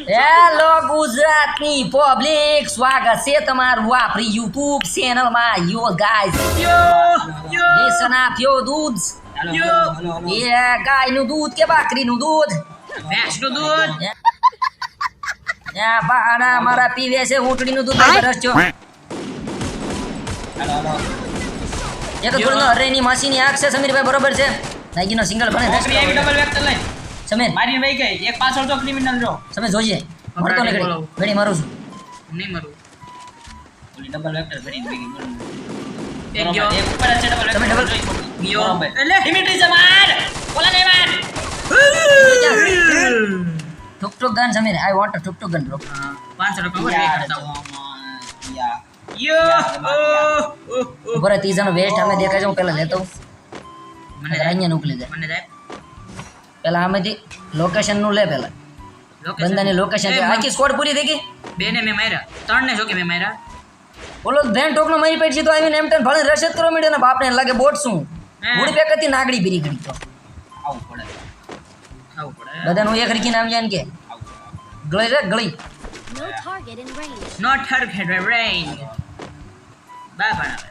Hello ગુજરાતની public સ્વાગત છે તમારું આપણી યુટ્યુબ ચેનલમાં યો ગાઈસ લેસન આપ્યો દૂધ એ ગાયનું દૂધ કે બાકરીનું દૂધ? ભેંસનું દૂધ. બાના મારા પીવે છે ઊંટડીનું દૂધ. ભાઈ એ એક થોડું હરેની માસીની આંખ છે સમીરભાઈ બરોબર છે. નાગીનો સિંગલ ભણે ડબલ વેક્ટર લઈને સમીર. મારી વહી ગઈ. એક પાછળ તો ક્રિમિનલ જો સમીર જોજે. મરતો બોલો. ઘડી મારું છું. નહીં મરું ઓલી ડબલ વેક્ટર ભરી ગઈ એક ગયો. એક ઉપર છે ડબલ વેક્ટર double- ગયો. એટલે ઇમિટી છે બોલા નહીં માર. ગન સમીર. આઈ વોન્ટ ઠુક ઠુક ગન બ્રો 500 રૂપિયા પર કરતા હું. યો. ઓ, ઓ, ઓ. ઉપર ત્રીજાનો વેસ્ટ અમે દેખાય છે હું પહેલા લેતો મને અહીંયા ઉકલી જાય મને જાય. આમેથી લોકેશનનું લે પેલા. બંદાની લોકેશન આખી સ્કોડ પૂરી થઈ ગઈ? બેને મેં માર્યા. ત્રણ ને જોકે મેં માર્યા. બોલો ધ્યાન ટોકનો મારી પડી છે તો આવીને એમ ટેન ભણે રસદ કરવા માંડ્યો ને બાપને લાગે બોટ શું? ગુડ પેક હતી નાગડી ભીરી ઘડી તો. આવું પડે. આવું પડે. બધાનું એક રીકી નામ જાય ને કે. ગળી રે ગળી. નોટ ટાર્ગેટ ઇન રેન્જ બાય બનાવે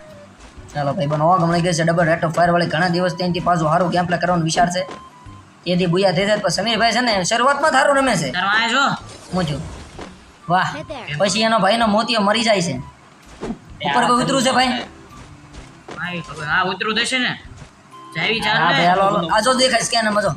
ચાલો ભાઈ બનો ગમણી ગઈ છે ડબલ. રેટ ઓફ ફાયર વાળી ઘણા દિવસ ત્યાંથી પાછું સારું ગેમ પ્લે કરવાનો વિચાર છે. તેથી બુયા થઈ જાય પણ સમીરભાઈ છે ને શરૂઆતમાં થારું રમે છે. જો મોજું વાહ પછી એનો ભાઈનો મોતિયો મરી જાય છે. ઉપર કોઈ ઉતરું છે ભાઈ? આ ઉતરું ને? જાવી ચાલ આ જો દેખાય સ્કેન મજો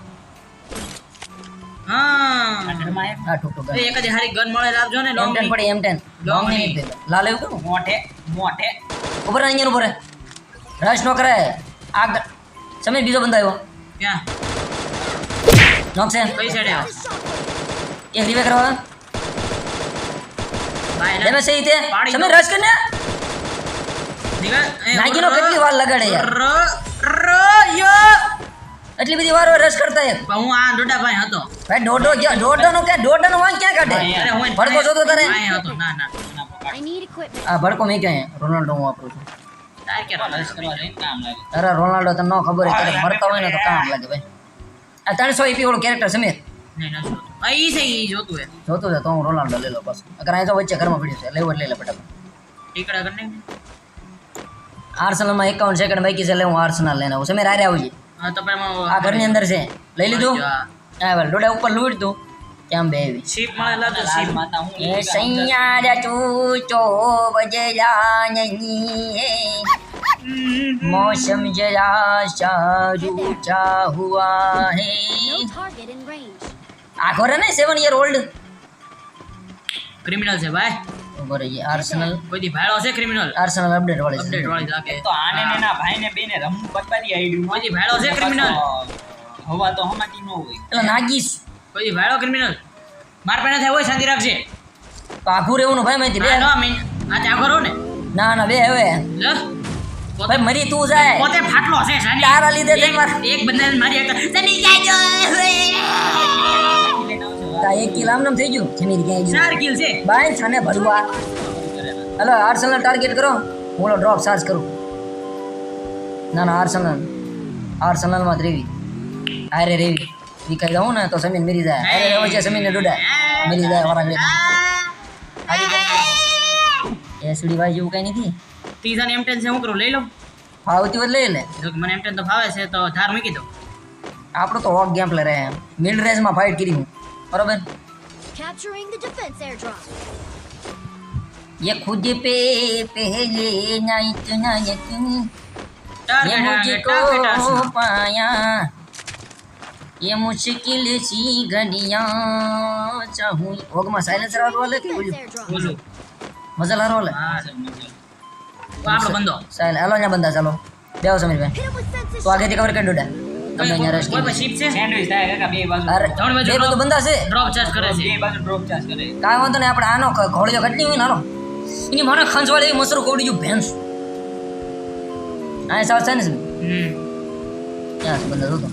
બીજો બંધ આવ્યો. ક્યાં? નોક છે કઈ સાઈડે એક રીવે કરવા ભાઈ છે ઈ તે દો. રશ કરને નાગીનો કેટલી વાર લગાડે યાર ર યો એટલી બધી વાર રશ કરતા એક હું આ દોડા ભાઈ હતો ભાઈ દોઢો ક્યાં કે ક્યાં નો વાંક ક્યાં કાઢે અરે હું એને ભડકો જોતો તારે ભાઈ હતો ના ના ના. આ ભડકો મેં ક્યાં રોનાલ્ડો હું વાપરું છું તાર કે રશ કરવા જઈને કામ લાગે અરે રોનાલ્ડો તને ન ખબર હોય મરતા હોય ને તો કામ લાગે ભાઈ આ ત્રણસો એપી વાળો કેરેક્ટર સમીર અહીં છે એ જોતું હે જોતું છે તો હું રોનાલ્ડો લઈ લો બસ. અગર અહીં તો વચ્ચે ઘરમાં પડ્યું છે લેવું લઈ લે ફટાફટ. ટીકડા કરને આર્સેનલમાં એકાવન સેકન્ડ બાકી છે એટલે હું આર્સેનલ લઈને આવું સમીર આરે આવજે. હા તો આ ઘરની અંદર છે. લઈ લીધું? હા. હા. ડોડા ઉપર લૂટ તું કેમ બે શિપ મળે લાવજો શીપ. માતા હું એ સૈયા ચૂચો બજલા નહીં मौसम जरा शारू चा हुआ No है target in range. આખો રે ને સેવન યર ઓલ્ડ ક્રિમિનલ છે ભાઈ ઉભો રહી આર્સેનલ કોઈ દી ભાડો છે ક્રિમિનલ આર્સેનલ અપડેટ વાળી અપડેટ છે વાળી લાગે તો આને ને એના ભાઈને બેને રમવું બતાવી આઈડ્યું કોઈ દી ભાડો છે ક્રિમિનલ હવા તો હમાતી ન હોય એટલે નાગીશ કોઈ દી ભાડો ક્રિમિનલ માર પેના થાય હોય શાંતિ રાખજે તો આખું રહેવાનું ભાઈ માહિતી બે આ નો મીન આ ત્યાં કરો ને ના ના બે હવે લો પોતે ભાઈ મરી તું જાય. પોતે ફાટલો છે શાની તારા લીધે તે માર- એક બંદાને મારી એક તની જાજો તા એક કિલ આમ નામ થઈ ગયું? ક્યાંય ગયું? ચાર કિલ છે. બાય છાને ભરવા. હલો આર્સેનલ ટાર્ગેટ કરો. બોલો ડ્રોપ ચાર્જ કરું. ના ના આર્સેનલ આર્સેનલમાં જ રેવી. હારે રેવી. વિખાઈ દઉં ને તો સમીન મરી જાય. હારે રહેવો છે સમીન ને ડોડા મરી જાય વારા ઘડી એસડી ભાઈ જેવું કઈ નથી. ત્રીજા એમ ટેન છે હું કરું લઈ લઉં ફાવતી હોય તો લઈ લે જો કે મને એમ ટેન તો ફાવે છે તો ધાર મૂકી દો આપણો તો હોક ગેમ પ્લે રહે મિડ રેસમાં ફાઇટ કરી હું બરોબર Capturing the defense airdrop. ये खुद पे पहले ना इतना यकीन ये ટાર્ગેટ मुझको ટાર્ગેટ ટાર્ગેટ पाया ये मुश्किल सी घड़ियां चाहूं હોગમાં સાયલેન્સર વાળું વાલે કે Defense બોલ્યું airdrop. આપણો બંધો. સાયલ હાલો અહીંયા બંદા ચાલો. બેહો સમીરભાઈ. તો આગેથી કવર કરી ડોડા તમે અહીંયા રશ કોઈ કરી છે? સેન્ડવિચ થાય કાકા બે બાજુ. અરે ત્રણ બાજુ બે બધું બંદા છે? ડ્રોપ ચાર્જ કરે છે. બે બાજુ ડ્રોપ ચાર્જ કરે કાંઈ વાંધો નહીં આપણે આનો ઘોડિયો ઘટની હોય ને આનો એની મને ખંજવાળી એવી મસરું કોવડી ગયું ભેંસ. આ સાવ છે ને સમીર? હમ. બંદા જોતો.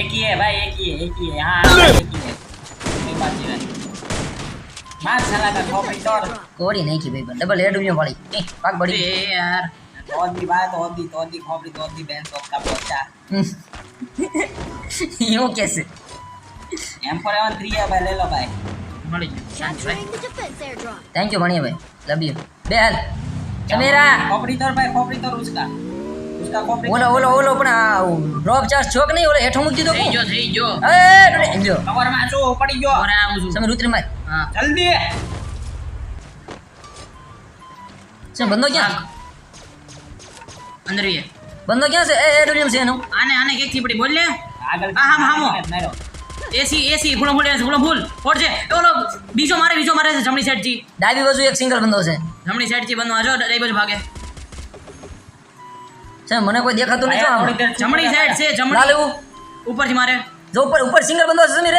એકી હે ભાઈ એકી હે એકી હે હા એકી હે બે બાજુ હે માર સાલા કા તોડ કોડી નાખી ભાઈ ડબલ હેડ ઉલ્યો વાળી. એ પાક અરે એ યાર. તોડી વાત તોડી તોડી ખોપડી તોડી બેન સોકા પોચા યો કેસે એમ પર એવન ત્રીયા ભાઈ લે લો ભાઈ. મળી ગયું. થેન્ક યુ ભણીએ ભાઈ લવ યુ બે હાલ સમીરા ખોપડી તોડ ભાઈ ખોપડી તોડ ઉસકા. ઓલો ઓલો ઓલો પણ આ ડ્રોપ ચાર્જ છોક નહીં? ઓલો હેઠો મૂકી દો થઈ? ગયો થઈ ગયો. એ જો. કવરમાં જો પડી ગયો. અરે આવું છું તમે રૂત્રી માર જલ્દી. સમીર બંધો ક્યાં? અંદર વીએ બંધો ક્યાં છે? એ એ ડોરિયમ છે એનું. આને આને કેકથી પડી બોલ લે. આગળ હા, હા, હામો. એસી એસી ભૂલો ભૂલ ભૂલો ભૂલ. ફોડ છે ઓલો બીજો મારે બીજો મારે છે જમણી સાઈડથી. ડાબી બાજુ એક સિંગલ બંધો છે. જમણી સાઈડથી બંધ. આજો ડાબી બાજુ ભાગે. છે મને કોઈ દેખાતું. દેર જમણી સાઈડ છે જમણી. ઉપરથી મારે. જો ઉપર ઉપર સિંગલ બંધો છે સમીર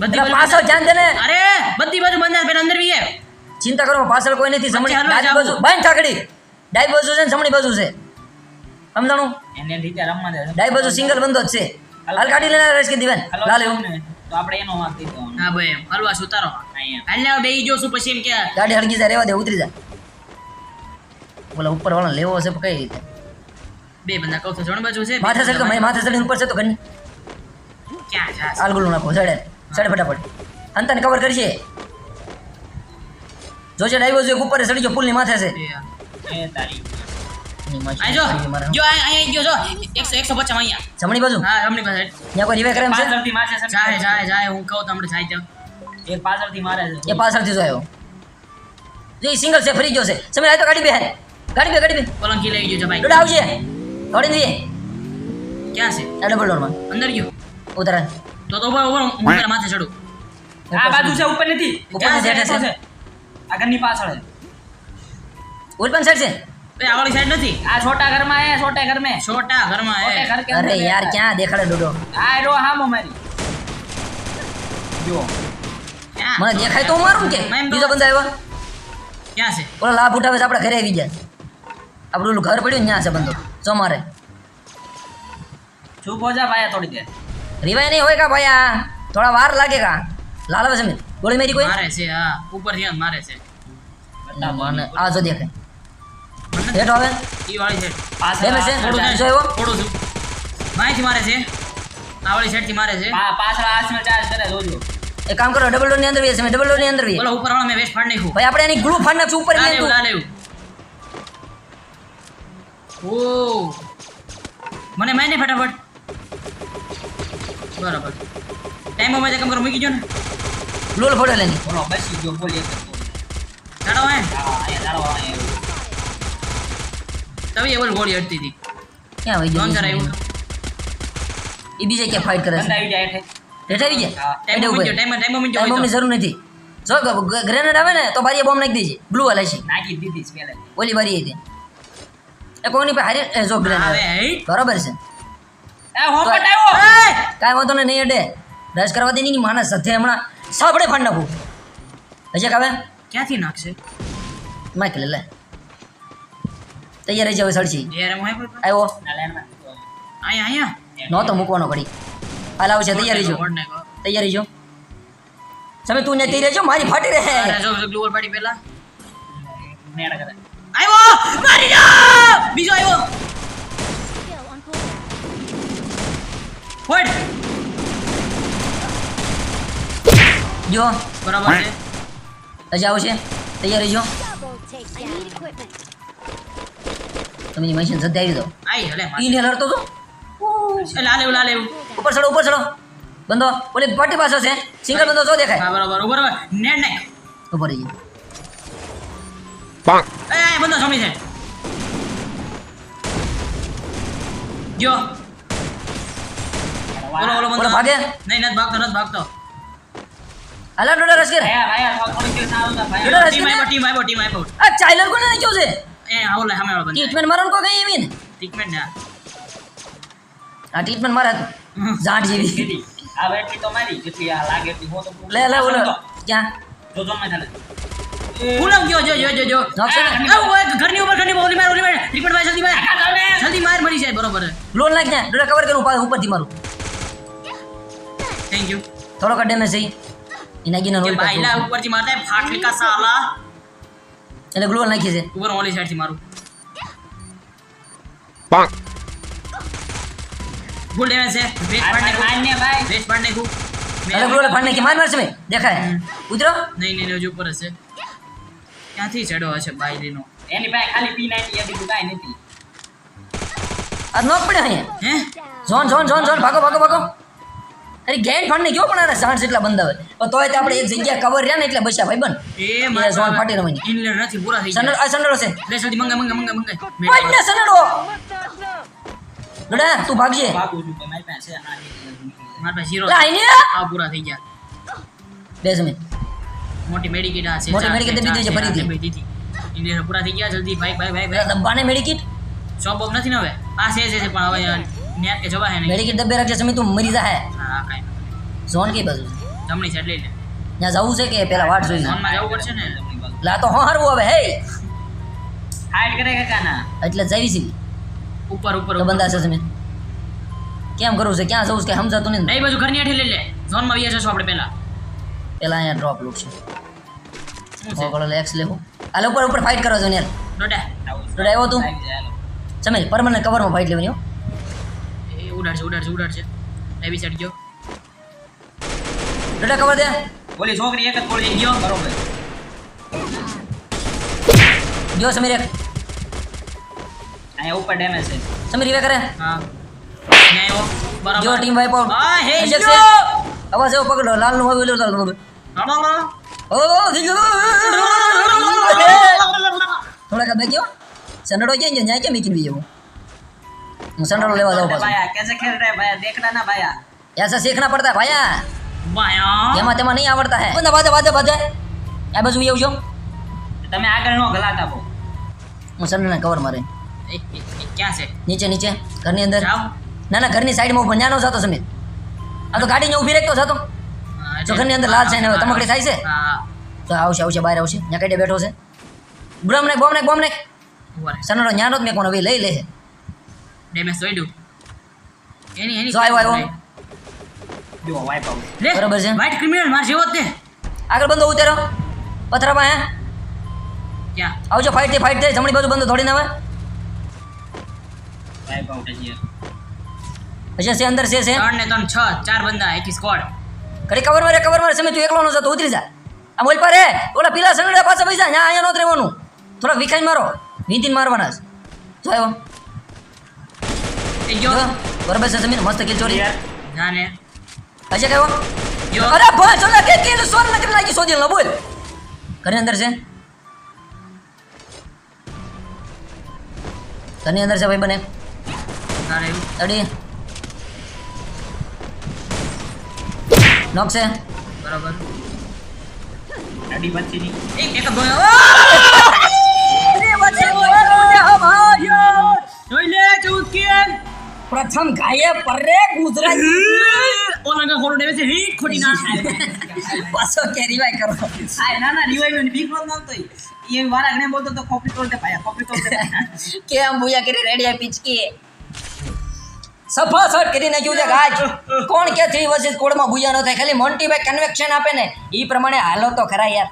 બધી બાજુ પાછળ ધ્યાન દે ને. અરે બધી બાજુ બંધ પેલા અંદર વીએ. ચિંતા કરો પાછળ કોઈ નથી સમજી ડાબી બાજુ. બાંધ ઠાકડી. ડાબી બાજુ છે ને સમણી બાજુ છે. સમજાણું? એને રીતે રમવા દે ડાબી બાજુ સિંગલ બંધો જ છે. હાલ. કાઢી લેના રસ કે દીવાન લાલ એવું. તો આપણે એનો વાંક દીધો હા ભાઈ એમ. હલવા સુતારો હાલ બેહી જો શું પછી એમ કે ગાડી હળગી જાય રેવા દે ઉતરી જા. બોલા ઉપર વાળા લેવો છે કઈ રીતે? બે બંદા કહું તો જણ બાજુ છે માથે ચડી તો માથે ઉપર છે તો ઘરની. ક્યાં જાશ? આલ ગુલું નાખો ચડે ચડે ફટાફટ અંતને કવર કરશે જોજે ડાબી બાજુ એક ઉપર ચડી ગયો પુલની માથે છે એ, એ તારી એની માસી આઈ જો ચડી મારે. જો આ અહીં ગયો જો એકસો એકસો પચાસ અહીંયા જમણી બાજુ હા જમણી પાસે ત્યાં કોઈ રિવે કરે એમ છે પાછળથી મારે છે જાય જાય જાય હું કહું તમને જાય તો એક પાછળથી મારે છે એ પાછળથી જો આવ્યો જો એ સિંગલ છે ફરી ગયો છે સમય આ તો ગાડી બે ગાડી બે ગાડી બે પલંગી લઈ ગયો છે ભાઈ ડોડા આવજે દોડીને જઈએ ક્યાં છે આ ડબલ ડોરમાં અંદર ગયો ઉતરે તો તો ઉપર ઉપર હું તારા માથે ચડું. આ બાજુ છે ઉપર નથી. ઉપર છે હેઠે છે. આગળની પાછળ છે. ઓર પણ છે? એ આવળી સાઈડ નથી. આ છોટા ઘરમાં હે છોટા ઘર છોટા ઘરમાં અરે યાર ક્યાં દેખાડે ડોડો? આ રો હામો મારી. જો મને દેખાય તો મારું કે? બીજો બંદા આવ્યો? ક્યાં છે? ઓલો લાભ ઉઠાવે છે આપણે ઘરે આવી જાય આપણું ઘર પડ્યું ત્યાં છે બંદો. જો મારે. શું પહોંચા ભાયા થોડી દે. રિવાય नहीं होएगा भैया थोड़ा वार થોડા વાર લાગે કા? લાલ मेरी कोई ગોળી મારી हां ऊपर હા. મારે છે. મને આ જો દેખાય. હેઠો આવે. ઈ વાળી છે. પાછળ બે છે? થોડું જો એવો? થોડું છું. માહિતી મારે છે. આ વાળી સાઈડથી મારે છે. પા- પાછળ આસમાં ચાર્જ કરે જોજો. એક કામ કરો ડબલ ડોરની અંદર વીએ મે ડબલ ડોરની અંદર વી બોલો ઉપર વાળો મેં વેસ્ટ ફાડ નાખું ભાઈ આપણે એની ગ્લુ ફાડ નાખશું ઉપર લે તું લે ઓ મને મારી ફટાફટ. બરાબર. ટાઈમમાં કામ કરો મૂકી ગયો ને? ગ્લુલ ફોડે લેની બોલો બસી ગયો બોલી એક જ બોલ. ચાલો હે હા અહીંયા તારો અહીંયા તવી એ બોલ ગોળી અડતી હતી. ક્યાં વહી લોન ગઈ કરાયું એ બીજે ક્યાં ફાઇટ કરે છે? બંધ આવી જાય હેઠે. હેઠ આવી જાય હા. ટાઈમ હેઠે મૂકી ઊભો ટાઈમ ટાઈમ મૂકી ટાઈમ બોમ્બની જરૂર નથી. જો ગ્રેનેડ આવે ને તો બારીએ બોમ્બ નાખી દેજે. બ્લુ વાલા છે. નાખી દીધી છે પહેલા ઓલી બારી હતી એ કોની પાસે હારે એ જો આવે ગ્રેનેડ હે બરાબર છે. એ હોપટ આવ્યો કાંઈ વાંધો નહીં અડે. રસ કરવા દે ની માણસ સાથે હમણાં સાપડે ફાંડ નાખું. અજય કાવે ક્યાંથી નાખશે? માઇક લે લે. તૈયાર રહી જાવ સડસી આવ્યો નહોતો મૂકવાનો ઘડી હાલ આવશે તૈયાર રહીજો તૈયાર રહીજો તમે તું ને તૈયાર રહેજો મારી ફાટી રહે. પેલા નેડ કરે. આવ્યો! મારી બીજો આવ્યો. ફોડ. જો બરાબર છે. હજી આવશે. તૈયાર રહીજો. તમે મશીન સદ્ય આવી દો આઈ હલે મારી. ઈ ને લડતો તો લાલ લાલ ઉપર ચડો ઉપર ચડો. બંધો ઓલી પાટી પાસે છે સિંગલ બંધો જો દેખાય. હા બરાબર ઉપર બરાબર નેટ નાખ ઉપર રહી એ એ બંદો સામે છે જો. બોલો બોલો બંદો ઓલો ભાગે? નહીં નથી ભાગતો નથી ભાગતો. હાલા ડોડા કરે આયા ભાયા, થોડી- સારું હતા, ભાયા. જોડા રસ ટીમ કરે ટીમ આવ્યો ટીમ આ ચાઇલર કોને નાખ્યો છે? એ આવો લે હમે વાળો ટ્રીટમેન્ટ મારવાનું કો કઈ એવી ને. ટ્રીટમેન્ટ ના. આ ટ્રીટમેન્ટ મારે ઝાડ જેવી? આ વેટલી તો મારી જેટલી આ લાગે એટલી હો તો લે લે ઓલો ક્યાં? જો જો મે તને. ફૂલમ ગયો જો જો જો જો. ને? ઘરની ઉપર ઘરની ઓલી માર ઓલી માર. રિપોર્ટ ભાઈ જલ્દી માર. જલ્દી માર મરી જાય બરોબર. લોન ત્યાં. ડોડા કવર કરું ઉપર ઉપરથી મારું. થેન્ક યુ થોડોક ડેમેજ થઈ એના ગીના કે રોલ ભાઈલા ઉપરથી મારતા હે, ફાટલી કા સાલા એટલે ગ્લોલ નાખી છે ઉપર ઓલી સાઈડથી મારું ફૂલ ડેમેજ છે વેસ્ટ પાડ આ નાખું મારને ભાઈ. વેસ્ટ પાડ નાખું અલગ રોડ ફાડ નાખી માર માર સમીર દેખાય ઉતરો નહીં નહીં હજુ ઉપર હશે ક્યાંથી ચડ્યો હશે બાયરીનો એની પાસે ખાલી પી નાખી એ બીજું કાંઈ નથી આ નોક પડે અહીંયા હે ઝોન ઝોન ઝોન ઝોન ભાગો ભાગો ભાગો અરે ગેન ફાડને ગયો પણ આને સાઠ જેટલા બંધ આવે પણ તોય તે આપણે એક જગ્યા કવર રહ્યા ને એટલે બસ્યા ભાઈ બન. એ એ ઝોન ફાટી રમવાની. ઇનલેર નથી પૂરા થઈ ગયા. આ સનડો છે. લે જલ્દી મંગા મંગા મંગા મંગા ભાઈ સનડો! લડા તું ભાગજે. ભાગું છું કે મારી પાસે આ મારા પાસે ઝીરો લાઈને આ પૂરા થઈ ગયા. બે જમીન મોટી મેડિકેટ આ છે મોટી ચાર દીધી છે. આ દીધી ઇનલેર પૂરા થઈ ગયા જલ્દી ભાઈ ભાઈ ભાઈ ભાઈ. મેડિકિટ? શોપ ઓફ નથી ને હવે? આ છે છે, પણ હવે ન્યા કે જવા હે નહીં. મેડિકિટ ડબ્બે રાખજે સમી તું મરી જાહે. હા કાંઈ ઝોન કઈ બાજુ જમણી સાઈડ લઈ લે. ત્યાં જવું છે કે પેલા વાટ જોઈ ઝોનમાં જવું પડશે ને? લા તો હારવું હવે હે. હાઈડ કરે કાકા ના એટલે જઈ છે. ઉપર ઉપર બંધા બંદા છે સમી કેમ કરું છે? ક્યાં જવું છે? કે સમજાતું નહીં ને. બાજુ ઘરની હેઠે લઈ લે. ઝોનમાં વ્યા જશું આપણે પહેલા પેલા અહીંયા ડ્રોપ લૂટ છે. ઓગળો એક્સ લેવું. હાલે ઉપર ઉપર ફાઇટ કરો છો યાર ડોડા તો? આવ્યો તું. સમીર પરમાનન્ટ કવરમાં ફાઇટ લેવાની હો. ઉડાડશે ઉડાડશે ઉડાડશે એવી સાઈડ ગયો ડોડા કવર દે ઓલી છોકરી એક જ ગોળી ગયો બરોબર જો સમીર એક આ ઉપર ડેમેજ છે સમીર રિવે કરે હા ન્યાય બરાબર જો ટીમ વાઇપ આઉટ હા હે જો અવાજ એવો પકડો લાલનું હોય લાલનું ઓ થઈ ગયો થોડાક બેગ્યો સનડો કે ન્યાય કેમ મીકી ગયો હું સંડળો લેવા જાઉં પાછો ભાયા कैसे खेल रहे हैं भाया देखना ना भाया ऐसा सीखना पड़ता है भैया બાયા એમાં તેમાં નહીં આવડતા હે બંદા બાજે બાજે બાજે આ બાજુ એવું છો તમે આગળ નો ગલાતા બહુ હું સંડળને કવર મારે એ એ- એ ક્યાં છે નીચે નીચે ઘરની અંદર જાવ ના ના ઘરની સાઈડમાં ઉભો ન્યાનો જતો સમીર આ તો ગાડીને ઊભી રાખતો જતો હા, જો ઘરની અંદર લાલ સાઈન હવે તમકડી થાય છે હા તો આવશે આવશે બહાર આવશે ત્યાં કઈ બેઠો છે બોમ નાખ બોમ નાખ બોમ નાખ ઉભા રહે. સનડો ન્યાનો જ મેં કોણ હવે લઈ લે ડેમેજ જોઈ એની એની જો આવ્યો જો વાઇપ આઉટ બરાબર છે. વાઇટ ક્રિમિનલ માર જેવો તે આગળ બંધો ઉતરો પથરામાં હે ક્યાં આવજો ફાઇટ થઈ ફાઇટ થઈ જમણી બાજુ બંધો થોડીને આવે વાઇપ આઉટ હશે છે અંદર છે છે ત્રણ ને ત્રણ છ ચાર બંદા એકી સ્કોડ ઘડી કવર મારે કવર મારે સમય તું એકલો નો જતો ઉતરી જા આ મોલ પર હે ઓલા પીલા સંગડા પાછા પૈસા ન્યા અહીંયા નોત રહેવાનું થોડા વિખાઈ મારો નીતિન મારવાના છે. જો આવ્યો એ જો. ગયો બરાબર છે જમીન મસ્ત કિલ ચોરી. ના ને હશે કયો? ગયો અરે ભાઈ ચોલા કે કિલ સોર નકર લાગી સોજી લો બોલ. ઘરની અંદર છે. ઘરની અંદર છે ભાઈ બને. ના રે અડી નોક છે. બરાબર. અડી પછીની એક એક જ બોલ્યો જોઈ લે ચૌદ કિલ. પ્રથમ ગાયે પરે ગુજરાતી. ઓલા કા ખોટું છે. હી ખોટી ના પાછો કે રિવાઈ કરો. આ ના ના રિવાઈ ની બીક નો તો એ વારા ને બોલતો તો કોપી તોડતે પાયા કોપી તોડતે કેમ બુયા કરી રેડી આ પિચકી. સફા સટ કરી નાખ્યું છે ગાજ કોણ કે થ્રી વર્સિસ કોડમાં બુયા ન થાય. ખાલી મોન્ટી ભાઈ કન્વેક્શન આપે ને. એ પ્રમાણે હાલો તો ખરા યાર.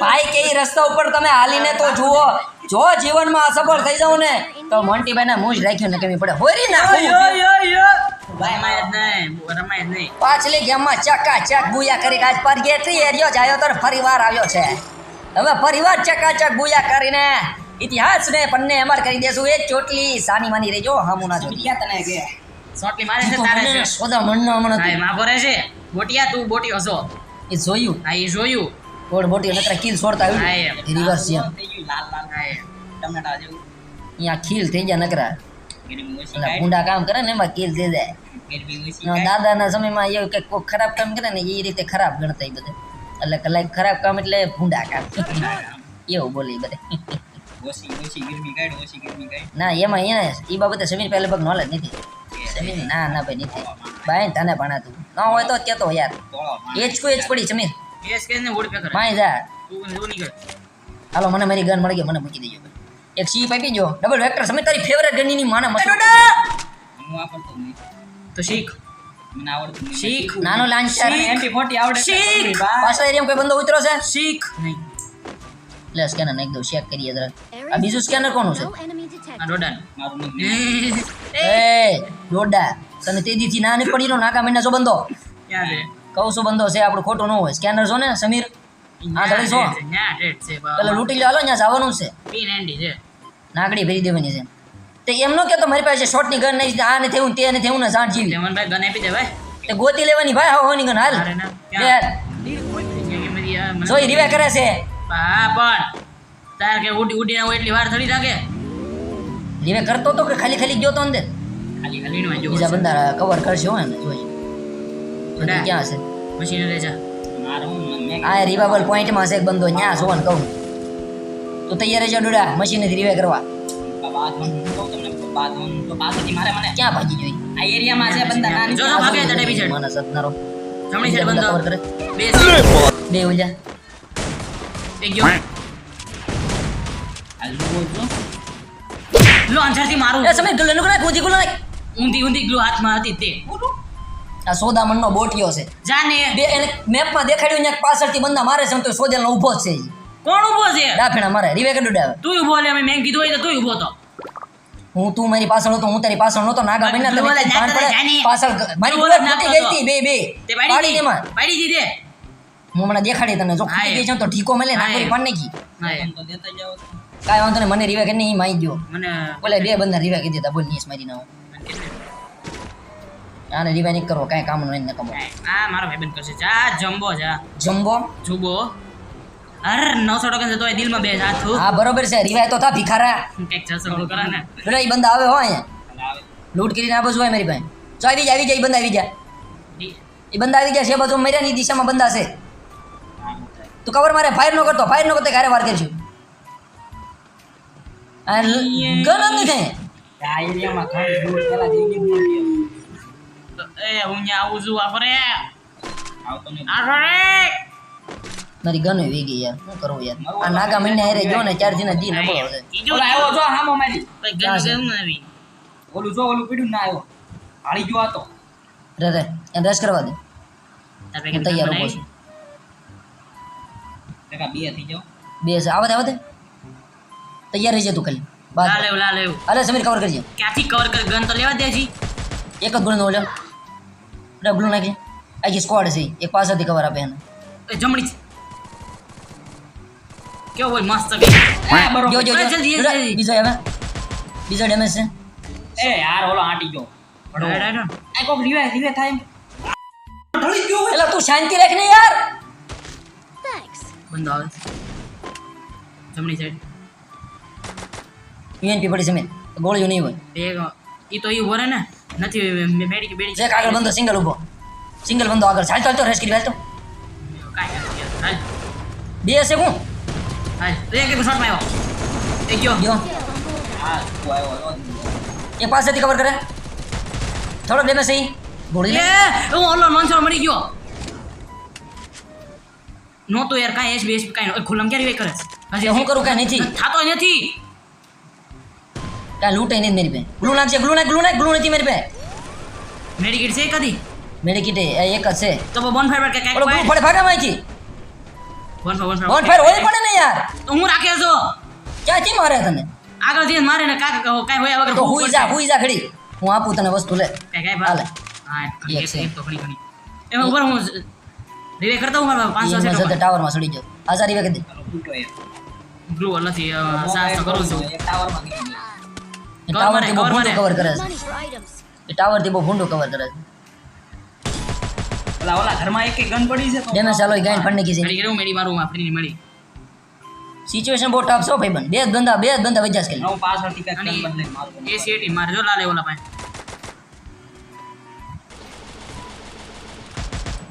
ભાઈ કે રસ્તા ઉપર તમે હાલીને તો જુઓ. જો જીવનમાં અસફળ થઈ જાવ ને તો મોન્ટી ભાઈ ના મું રાખ્યો ને કેમી પડે હોરી ના જ જ પાછલી ગેમમાં ચકા ચક બુયા કરી આજ પર ગેટરી એરિયો જાયો તો ફરીવાર આવ્યો છે હવે ફરીવાર ચકા ચક બુયા કરીને ઇતિહાસ ને પન્ને અમર કરી દેશું એ ચોટલી સાની માની રેજો હમુ ના જોડી તને કે ચોટલી મારે છે તારે છે સોદા મનનો હમણાં હતું. માં ભરે છે બોટિયા તું બોટિયો છો એ જોયું હા એ જોયું ગોળ બોટિયો નતરા કિલ છોડતા આવ્યું રિવર્સ છે એમ. લાલ લાલ હા ટમેટા જેવું અહીંયા ખીલ થઈ ગયા નકરા ગીરી ઓછી ઓલા કાઢ ભૂંડા કામ કરે ને એમાં કિલ થઈ જાય ગીરી ઓછી ના, કાઢ દાદાના સમયમાં એવું કે કોઈ ખરાબ કામ કરે ને એ રીતે ખરાબ ગણતા એ બધે એટલે કલાક ખરાબ કામ એટલે ભૂંડા કામ એવું બોલે બધે ઓછી ઓછી ગીરમી કાઢ ઓછી ગીરમી કાઢ ના એમાં એને એ બાબતે સમીર પહેલે લગભગ નોલેજ નથી સમીર ના ના ભાઈ નથી ભાઈ તને ભણાતું ન હોય તો કેતો યાર તોળો એજ કોઈ જ પડી સમીર કેસ કેસ ને વોડ પે કરે માય જા તું તું નીકળ હાલો મને મારી ગન મળી ગઈ મને મૂકી દેજો ભાઈ એક સી પાપી જો ડબલ વેક્ટર સમય તારી ફેવરેટ ગનની માને મત હું વાપરતો નહીં. તો શીખ. મને આવડતું નહીં. શીખ. નાનો લાંચર આવડે શીખ. પાછળ એરિયામાં કોઈ બંદો ઉતરો છે? શીખ. નહીં. લે સ્કેનર નાખી દઉં. ચેક કરીએ જરા. આ બીજું સ્કેનર કોનું છે? આ મારું એ ડોડા. તને તેદીથી ના નહીં પડી નો નાકા મહિના જો બંધો ક્યાં છે? કહું છું બંધો છે આપણું ખોટું ન હોય. સ્કેનર છો ને સમીર? હા. ન્યા છે લૂંટી લો હાલો ત્યાં જવાનું છે. પીન એન્ડી છે. નાગડી ભરી દેવાની છે. તે એમ નો મારી પાસે શોર્ટની ગન નહીં આ તે ને સાઠ જેવી. જમનભાઈ ગન આપી દે ભાઈ. તે ગોતી લેવાની ભાઈ હા હોની ગન હાલ. ના, જોઈ રીવે કરે છે. હા પણ તાર કે ઉડી આવું એટલી વાર થોડી લાગે રીવે કરતો તો કે ખાલી ખાલી ગયો તો અંદર? ખાલી ખાલી નું જો બીજા બંદા કવર કરશે હોય ને જોઈ. ક્યાં છે મશીન જા. મેં આ રિવાબલ પોઈન્ટમાં છે એક બંદો ન્યા જોવાનું કહું. તો તૈયાર છે ડોડા મશીનથી રીવે કરવા. ક્યાં ભાગી જોઈ આ એરિયામાં છે બંદા નાની જો, ભાગે તડે છે મને સતનારો જમણી સાઈડ બંદો કવર કરે. બે. બે ઉજા એક ગયો. આ જો છો લો અંજારથી મારું. એ સમય ગુલ્લો નુકરા કૂદી ગુલ્લો નાખ. ઊંધી ઊંધી ગ્લુ હાથમાં હતી તે. આ સોદામણનો બોટિયો છે. જાને. બે એને મેપમાં દેખાડ્યું ત્યાં પાછળથી બંદા મારે છે તો સોદેલનો ઊભો છે કોણ ઊભો છે? ડાફેણા મારે રીવે કે ડોડા તું ઊભો લે મેં કીધું હોય તો તું ઊભો તો. હું તું મારી પાછળ હતો હું તારી પાછળ નતો નાગા મહિના તમે ભાન પડે પાછળ મારી તૂટી નાગતો ગઈ હતી બે બે. તે પાડી દે. પાડી દીધે હું હમણાં દેખાડી તને જો ખૂટી ગઈ છે તો ઠીકો મળે નાગોરી એ. પાડ નાખી. હા એ. તો દેતા જાઓ કાંઈ વાંધો નહીં મને રીવે કે નહીં માઈ ગયો મને બોલે બે બંદા રીવે કીધી હતા બોલ નીસ મારી નાખો આને રીવે નહીં કરવો કાંઈ કામનું નહીં ને કમો આ મારો ભાઈબંધ કરશે. જા જમ્બો જા. જમ્બો? જુબો. અર નવસો ટકા છે એ દિલમાં બે હાથ હા. બરોબર છે. રિવાય તો થા ભિખારા. કંઈક ગોળ કરે ને. પેલા એ બંદા આવે હોય અહીંયા. લૂંટ કરીને આ બાજુ હોય મારી પાસે. જો આવી જાય આવી જાય એ બંદા આવી જાય. એ બંદા આવી ગયા છે બાજુ મર્યા ની દિશામાં બંદા છે. તું કવર મારે ફાયર નો કરતો ફાયર નો કરતો ઘરે વાર કરશું આ લ- ગન જ નથી આ એરિયામાં ઘણી દૂર પેલા જઈને જ નથી એ હું ન્યા આવું છું આ ફરે આવતો નહીં આ ફરે મારી ગન વી ગઈ યાર શું કરવું યાર આ નાગા મહિને હારે જો ને ચાર દિન દી નબળો છે બીજું ઓલા આવ્યો જો હામો મારી છે? ગન ગન આવી ઓલું જો ઓલું પીડ્યું ના આવ્યો હાળી ગયો હતો રે રે એને રસ કરવા દે હું તૈયાર ઊભો છું ટકા બે થઈ જાઓ બે છે આવા દે તૈયાર રહી તું ખાલી બાદ લા લેવ લા લેવ અરે સમીર કવર કરજે ક્યાંથી કવર કર ગન તો લેવા દેજી એક જ ગણ નો રે બ્લુ નાખી આખી સ્કોડ છે ઈ. એક પાસેથી કવર આપે એને એ જમણી છે. કેવો હોય મસ્ત ગઈ હા બરોબર જો જો જો જલ્દી, રે, જલ્દી. બીજો હવે બીજો ડેમેજ છે એ યાર ઓલો આંટી ગયો રાઈટ, રાઈટ. આ કોક રીવે રીવે થાય એમ ઢળી ગયો એલા તું શાંતિ રાખ ને યાર Thanks. બંધો આવે જમણી સાઈડ યુએનપી પડી સમીર ગોળીઓ નહીં હોય એક ઈ તો ઈ વરે ને. નથી મેડી બેડી જે આગળ બંધો સિંગલ ઊભો સિંગલ બંધો આગળ. ચાલ ચાલતો રેસ કરી તો. નથી હાલ. બે હશે હું હાલ. તો એક એક શોટમાં આવ્યો. એ ગયો. ગયો. હા તું આવ્યો એ પાસેથી કવર કરે. થોડો ડેમેજ છે ઈ. ગોળી એ લે. હું ઓલો નોનસો મળી ગયો. નહોતો યાર કાંઈ એસ બેસ કાંઈ ખુલ્લમ ક્યારે કરે? છે હજી હું કરું કાંઈ નથી. થાતો નથી. કાંઈ લૂંટે નહીં મારી પાસે. ગ્લુ નાખશે ગ્લુ નાખ ગ્લુ નાખ ગ્લુ નથી મારી પાસે. મેડિકેટ છે કદી મેડિકિટ એ એક જ છે. તો બોન ફાયર પર ઓલો ગ્લુ કાંઈ ફળે ભાગા માંથી બોન ફાયર બોન બોન ફાયર ઓય પડે ને યાર. તો હું રાખે છો? ક્યાંથી મારે તને? આગળ જઈને મારે ને કાકા કહો કાઈ હોય વગર તો હુઈ જા હુઈ જા ખડી હું આપું તને વસ્તુ લે. કાઈ કાઈ હાલે. ભાલે હા એક તો ખડી ખડી એમાં ઉપર હું રિવે કરતા હું મારા પાંચસો સેટ સેટ ટાવર ટાવરમાં સડી ગયો. હજાર રિવે કદી દે. ગ્લુ નથી સાસ કરું છું. એક ટાવરમાં ગઈ થી એ કવર બહુ ભૂંડું કવર કરે છે. એ ટાવરથી બહુ ભૂંડું કવર કરે છે. ઓલા ઓલા ઘરમાં એક એક ગન પડી છે તો ડેમેજ ચાલો ઈ ગાઈન ફંડ નાખી છે. મેડી મારું આ ફ્રી મળી સિચ્યુએશન બહુ ટફ છો બન. બે ગંદા બે ગંદા વજાસ કે હું પાછળથી કાંઈક કે ગન બદલાઈને મારું એ સીટી મારજો લાલે ઓલા પાસે.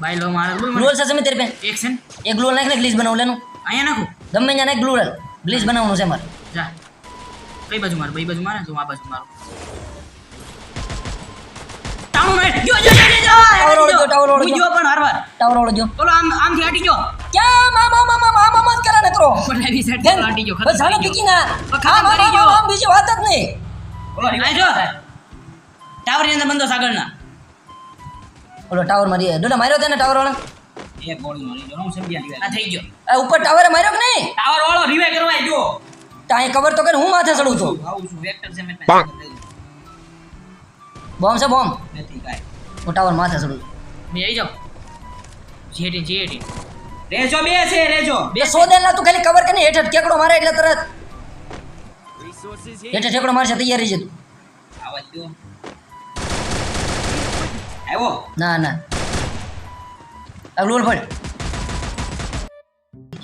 ભાઈ લો મારા. ગ્લુ મને. ગ્લુઅલ છે તેરે પે એક છે ને? એ નાખ ને ગ્લીસ બનાવ લેનું. અહીંયા નાખું? ગમે ત્યાં નાખ ગ્લુઅલ ગ્લીસ બનાવવાનું છે મારે જા. કઈ બાજુ મારું? બે બાજુ મારે જો આ બાજુ મારું. ટાણું નાખ. જો, જો, જો, જો, જો. ટાવર ઓળો જો, ટાવર ઓળો જો. જો પણ હારવાર. ટાવર વાળો જો. ઓલો આમ આમથી હટી ગયો. ક્યાં? મામા મામા મામા મત કરે નકરો? પણ એવી સાઈડથી હટી ગયો બસ હાલો ખતમ ના ખતમ આમ, આમ, કરી આમ, આમ, બીજી વાત જ નહીં. ઓલો આ જો. ટાવરની અંદર બંધો સાગરના. ઓલો ટાવર મારી ડોડા માર્યો તેને ટાવર વાળા? એક ગોળી મારી જો હું સમજ્યા આ થઈ ગયો. ઉપર ટાવર માર્યો કે નહીં? ટાવર વાળો રીવે કરવા જો તો કવર તો કે હું માથે ચડું છું. આવું છું વેક્ટર છે મેં બોમ્બ છે બોમ્બ? નથી કાંઈ. હું ટાવર માથે ચડું છું. બે આવી જાવ જેટી જેટી રેજો બે છે રેજો. બે સોદેલ ના તું ખાલી કવર કરીને હેઠળ કેકડો મારે એટલે તરત. હેઠ ઠેકડો મારશે તૈયારી છે તું. આવાજ દો. આવ્યો ના ના. આ લોલ ફળ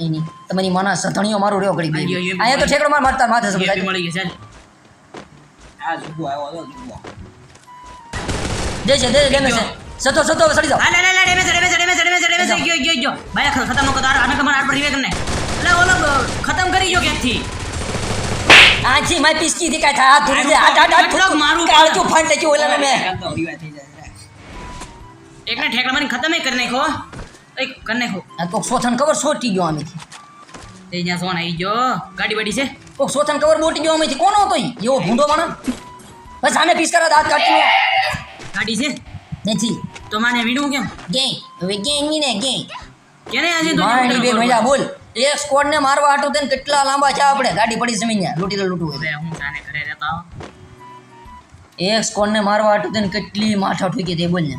એની તમારી માના સથણીઓ મારું રહ્યો કરી અહીંયા તો ઠેકડો માર મારતા માથે સમજાય મળી ગઈ ચાલ આ જુગો આવ્યો તો જુગો દે છે દે ડેમેજ છે સતો સતો સડી જાવ આ લે લે લે damage damage damage damage damage ગયો ગયો ગયો ભાઈ ખતમ નો કર આને તમાર આડ પર રિવે કરને લે ઓલો ખતમ કરી ગયો કેકથી આજી મારી પિસ્કી થી કાઈ થા હાથ ધોરી દે હાથ હાથ હાથ મારું કાળચું ફાંટ નાખ્યું ઓલા ને મેં તો એકને ઠેકડા મારી ખતમ કરી નાખો એક કને હો. આ કોક સોથન કવર સોટી ગયો અમે તે અહીંયા સોન આવી ગયો. ગાડી બડી છે. કોક સોથન કવર બોટી ગયો અમે કોનો હતો એવો ભૂંડો માણસ બસ આને પીસ કરા દાંત કાઢી ગાડી છે? નથી. તો માને વીણું કેમ? ગેંગ. હવે ગેંગની ને ગેંગ. કેને આજે તો મારી બે મજા બોલ. એક સ્કોડ ને મારવા હાટું તેને કેટલા લાંબા છે આપણે? ગાડી પડી જમીન ને લૂટી લૂટું હોય. હું જાને ઘરે રહેતા એક સ્કોડ ને મારવા હાટું તેને કેટલી માથા ઠોકી તે બોલ ને.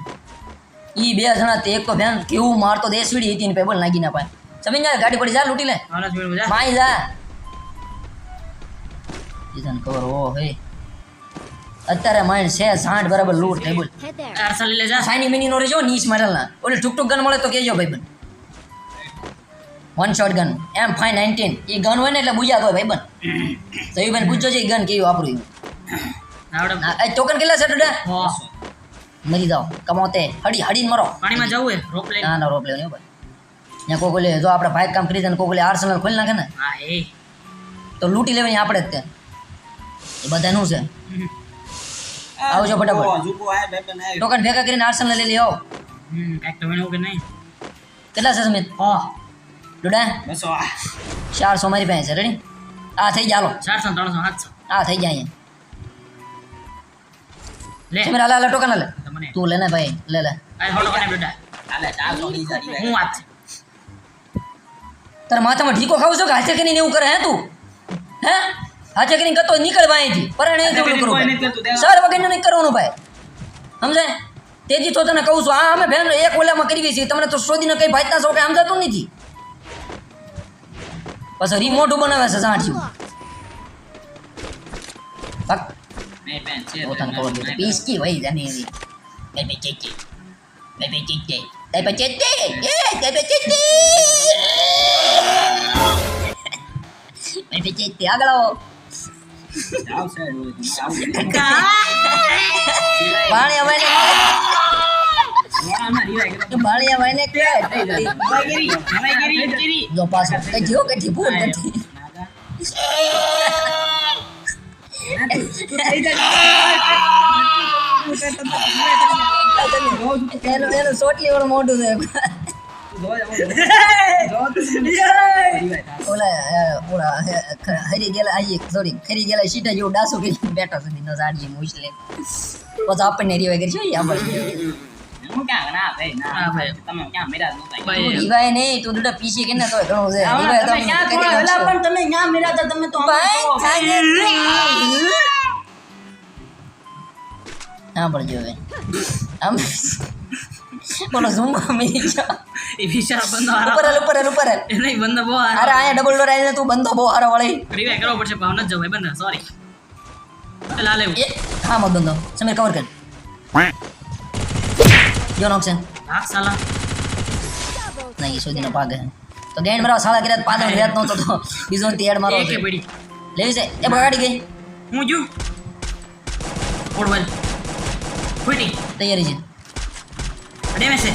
ઈ બે જણા તે એક તો ભેન કેવું મારતો દેશવીડી હતી ને પે બોલ નાગી ના પાય જમીન જાય ગાડી પડી જા લૂટી લે. હાલો જ વીણું જા. માઈ જા. ઈધન કવર ઓ હે અત્યારે માઇન્ડ છે સાંઠ બરાબર લૂટ થઈ બોલ. Head there. આરસા લઈ લે જા. સાઈની મિની નો રેજો નીચ મારેલ ના ઓલે ટુક ટુક ગન મળે તો કેજો ભાઈબંધ one shot gun M five nineteen એ ગન હોય ને એટલે બુજા હોય ભાઈબંધ તો એ બેન પૂછજો છે એ ગન કેવી વાપરું એવું આવડે. આ એ ટોકન કેટલા છે ટુડે હો મરી જાઓ. કમાતે હડી હડીને મરો. પાણીમાં જવું હે રોપ લઈને? ના ના રોપ લેવો નહીં ભાઈ ત્યાં કોક ઓલે જો આપણે ભાઈ કામ કરી દે ને કોક ઓલે આર્સેનલ ખોલી નાખે ને. હા એ. તો લૂંટી લેવાની આપણે જ તે. એ બધાનું છે. આવજો ફટાફટ. ટોકન ભેગા કરીને આર્સેનલ લઈ લઈ આવો હમ કાંઈક તો કે નહીં? કેટલા છે સમિત હા. ડોડા? બસો ચારસો મારી પાસે છે રેડી આ થઈ જાય હાલો. ચારસો ત્રણસો સાતસો. આ થઈ જાય અહીંયા. લે. મેરા લા લા ટોકન લે તું લે ને ભાઈ લે લે. આ હોડો કને બેટા. હાલે ચારસો બીજા રીવાય હું વાત છે. તારા માથામાં ઢીકો ખાવ છો કે હાથે કરીને એવું કરે હે તું? હે? હાથે કરીને હોય, નીકળ અહીંથી. પરાણે એવું કરીને કરું સર વગર નહીં કરવાનું ભાઈ. સમજાય? તેજી તો તને કહું છું આ અમે બેન એક ઓલામાં કરી છીએ. તમને તો શોધીને કઈ ભાઈના છો કે સમજાતું નથી. પછી રિમોટ બનાવે છે સાંઠિયું. મેં પેન છે પોતાને ખબર છે પીસકી ભાઈ જાને એવી બેબે ચેચે બેબે ચેચે બેબે ચેચે એ બેબે ચેચે બેબે ચેચે આગળ આવો આવશે રોજ. આવું ભાણિયા ભાઈને આમાં રીવાય કરો. ભાણિયા ભાઈને કે હવાઈગીરી, સોટલી વાળું ખ- હરી ગયેલા આઈ સોરી ખરી ગયેલા સીટા જેવું ડાસો કરી બેઠો સુધી નો સાડીએ મુસલે પછી આપણને રિવાય કરી આપણે હું ક્યાં ના ભાઈ ના ભાઈ. તમે ક્યાં મેરા ભાઈ. તું રીવાય નહીં તું દુડા પીસી કે તો ઘણું છે હા, રીવાય તો તમે ક્યાં કરી થોડા પણ તમે ક્યાં મેરા તમે તો ભાઈ, આમ કહો. થાય હા પણ હવે આમ બોલો ઝૂમ મી એ વિચાર બંધો હારો ઉપર ઉપર ઉપર નહીં બંધો બહુ અરે આયા ડબલ ડોર આવીને તું બંધો બહુ હારો વળે રિવાય કરવો પડશે ભાવ નથી જવું ભાઈ બંધ સોરી હા મત બંધો સમીર કવર કર જો નોકશન ભાગ સાલા નહીં સુધીનો પાક હે તો ગેન્ડ મારો સાલા કર્યા પાદળ વ્યાત નહોતો તો બીજો ને તેડ મારો એકે પડી લેવી છે એ બગાડી ગઈ હું જો ઓડવલ ફૂટી તૈયારી છે ડેમેજ છે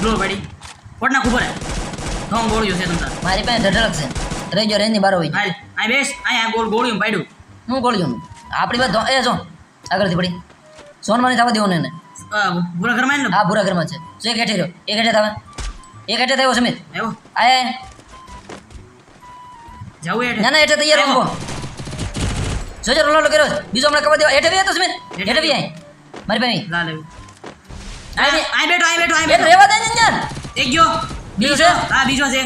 બ્લો પડી ફોટ નાખ ઉપર થોંગ ગોળ્યું છે તમતા મારી પાસે ઢઢળક છે રહી ગયો રેન્જની બાર હોય હાલ આ બેસ આ ગોળ ગોળ્યું પાડ્યું હું કોળ છું આપણી વાત ધો- એ જો આગળથી પડી સોનમાં નહીં થવા દેવું ને એને આ ભૂરા ઘરમાં ને હા ભૂરા ઘરમાં છે. જો એક હેઠે રહ્યો. એક હેઠે તમે એક હેઠે થયો સમિત આવ્યો. આય. જાવ હેઠે. ના ના હેઠે તૈયાર રહો. જોજો રોલો કર્યો બીજો હમણાં કવા દેવા હેઠે બી તો સમિત હેઠે બી આય. મારી ભાઈ લા લે આય બે- આ બેઠો આય બેઠો આ એક બેઠો. રેવા દે ને એક ગયો. બીજો છે? હા બીજો છે.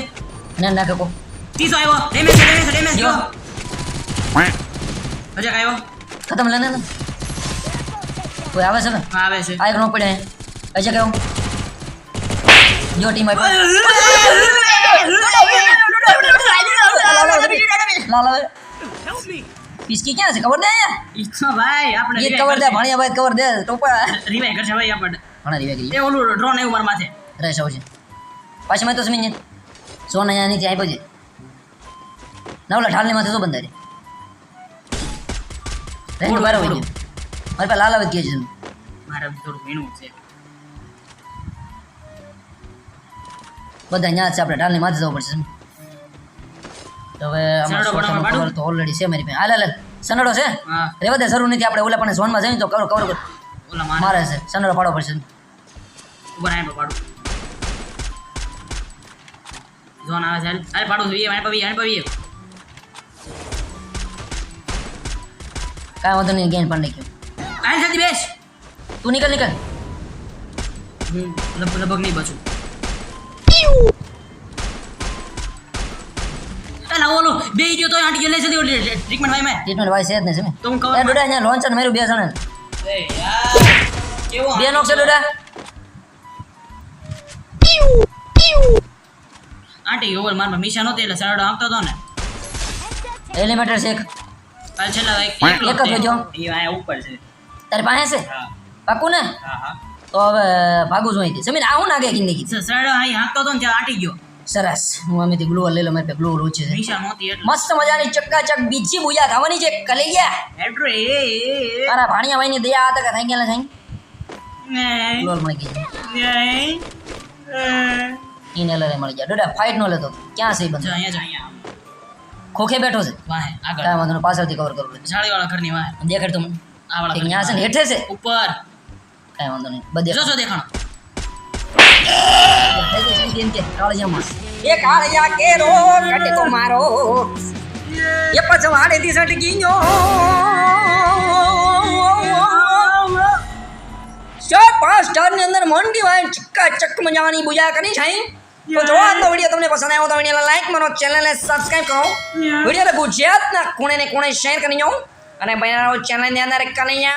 ના ના કાકો. ત્રીસો આવ્યો. ડેમેજ ડેમેજ ડેમેજ ગયો. હજે આવ્યો. ખતમ લેને કોઈ આવે છે ને હા આવે છે આ એક નો પડે અજય કયો જો ટીમ આપ્યો લાલ હવે પિસ્કી ક્યાં છે ખબર દે અહીંયા ઈ તો ભાઈ આપણે એ કવર દે ભણ્યા ભાઈ કવર દે ટોપા રિવાઈ કરશે ભાઈ આપણે ભણા રીવા ગઈ એ ઓલું ડ્રોન એવું મારા માથે રહેશે છે પાછી મેં તો સમીને સોના અહીંયા નીચે આપ્યો છે ના ઓલા ઢાલની માથે શું બંધાય રેન્જ બાર હોય ગયો મારી પાસે લાલ આવે કે છે મારે થોડું વીણું છે. બધા અહીંયા છે આપણે ઢાલની માથે જવું પડશે તો હવે અમારો તો ઓલરેડી છે મારી પાસે. હાલ હાલ. સનડો છે? હા. રેવા દે જરૂર નથી આપણે ઓલા પણ ઝોનમાં જઈએ તો કવર કવર મારે છે સનડો પાડવો પડશે. ઉપર રાય પાડું. ઝોન આવે છે અરે પાડું જોઈએ આને પવી આને પવી કાંઈ વાંધો નહીં ગેન પણ નાખ્યો. આને જલ્દી બેસ. તું નીકળ નીકળ. હું લગ- લગભગ નહીં બચું. ઓલો બે ગયો તો આંટી ગયો લે જલ્દી ઓલી ટ્રીટમેન્ટ ભાઈ મેં ટ્રીટમેન્ટ વાય છે જ નહીં તો હું તમે ડોડા અહીંયા લોન્ચર મેરું બે જણા એ યાર કેવો બે નોક છે ડોડા. આંટી ઓવર મારમાં મિશન નહોતી એટલે સરડો આપતો હતો ને. એલિમેટર છે એક. કાલ છેલ્લા એક એક જ હતો. એ અહીંયા ઉપર છે. તારી પાસે છે? હા. પાકું ને? હા હા. તો હવે ભાગું છું અહીંથી. સમીર આવું નાગે જિંદગી. સ- સરડો અહીં હાંકતો હતો ને ત્યાં આંટી ગયો. સરસ. હું અમેથી ગ્લુઅર લઈ લો મારી પાસે ગ્લુઅર ઓછી છે. મિશન નહોતી એટલે. મસ્ત મજાની ચક્કાચક બીજી બુયા ખાવાની છે કલૈયા એડ્રો એ એ, એ. મારા ભાણિયા ભાઈની દયા હતા કે થઈ ગયેલા થઈ નહીં, ગ્લુઅર મળી ગઈ નહીં. ઈને લરે મળી ગયા. ડોડા ફાઇટ નો લેતો. ક્યાં છે એ જો બંધ? અહીંયા જો અહીંયા. ખોખે બેઠો છે? વાહે આગળ. કાંઈ વાંધો નહીં પાછળથી કવર કરું લઉં. જાળીવાળા ઘરની વાહે. દેખાડ તો મને. આ ન્યા છે ને હેઠે છે. ઉપર. કાંઈ વાંધો નહીં. બધે. જો જો દેખાણો. એ કાળિયા કેરો કટકો મારો. એ પછવાડે થી સટકી ગયો ચાર પાંચ સ્ટારની અંદર મોંડી વાય ચક્કા ચક મજાની બુજા કરી છે. તો જો વીડિયો તમને પસંદ આવ્યો તો વિડીયોને લાઈક કરો ચેનલને સબસ્ક્રાઇબ કરો. વિડીયોને ગુજરાતના ખૂણે ને ખૂણે શેર કરી જાઓ અને બનાવો ચેનલની અંદર કનૈયા.